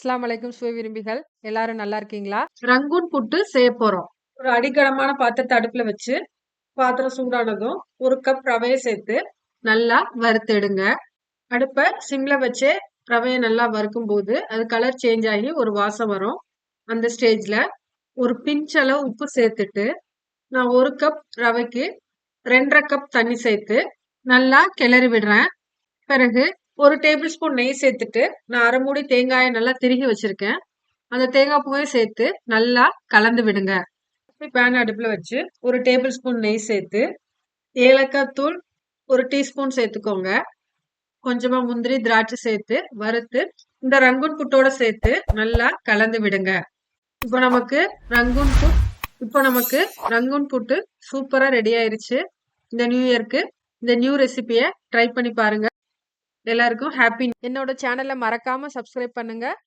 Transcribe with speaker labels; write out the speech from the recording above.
Speaker 1: அஸ்லாம் வலைக்கும் சுவை விரும்பிகள். எல்லாரும் நல்லா இருக்கீங்களா?
Speaker 2: ரங்கூன் புட்டு செய்ய போறோம். ஒரு அடிக்கனமான பாத்திரத்தை அடுப்புல வச்சு பாத்திரம் சூடானதும் ஒரு கப் ரவையை சேர்த்து நல்லா வறுத்தெடுங்க அடுப்பை சிம்ல வச்சே ரவையை நல்லா வறுக்கும் போது அது கலர் சேஞ்ச் ஆகி ஒரு வாசம் வரும். அந்த ஸ்டேஜ்ல ஒரு பிஞ்ச் அளவு உப்பு சேர்த்துட்டு நான் ஒரு கப் ரவைக்கு ரெண்டரை கப் தண்ணி சேர்த்து நல்லா கிளறி விடுறேன். பிறகு ஒரு டேபிள் ஸ்பூன் நெய் சேர்த்துட்டு நான் அரை மூடி தேங்காயை நல்லா திருகி வச்சிருக்கேன். அந்த தேங்காய் பூவையும் சேர்த்து நல்லா கலந்து விடுங்க. பேன் அடுப்பில் வச்சு ஒரு டேபிள் ஸ்பூன் நெய் சேர்த்து ஏலக்காய் தூள் ஒரு டீஸ்பூன் சேர்த்துக்கோங்க. கொஞ்சமாக முந்திரி திராட்சை சேர்த்து வறுத்து இந்த ரங்கூன் புட்டோட சேர்த்து நல்லா கலந்து விடுங்க. இப்போ நமக்கு ரங்கூன் புட் இப்போ நமக்கு ரங்கூன் புட்டு சூப்பராக ரெடி ஆயிருச்சு. இந்த நியூ இயர்க்கு இந்த நியூ ரெசிபியை ட்ரை பண்ணி பாருங்க. எல்லாருக்கும் ஹாப்பி
Speaker 1: என்னோட சேனலை மறக்காம சப்ஸ்கிரைப் பண்ணுங்க.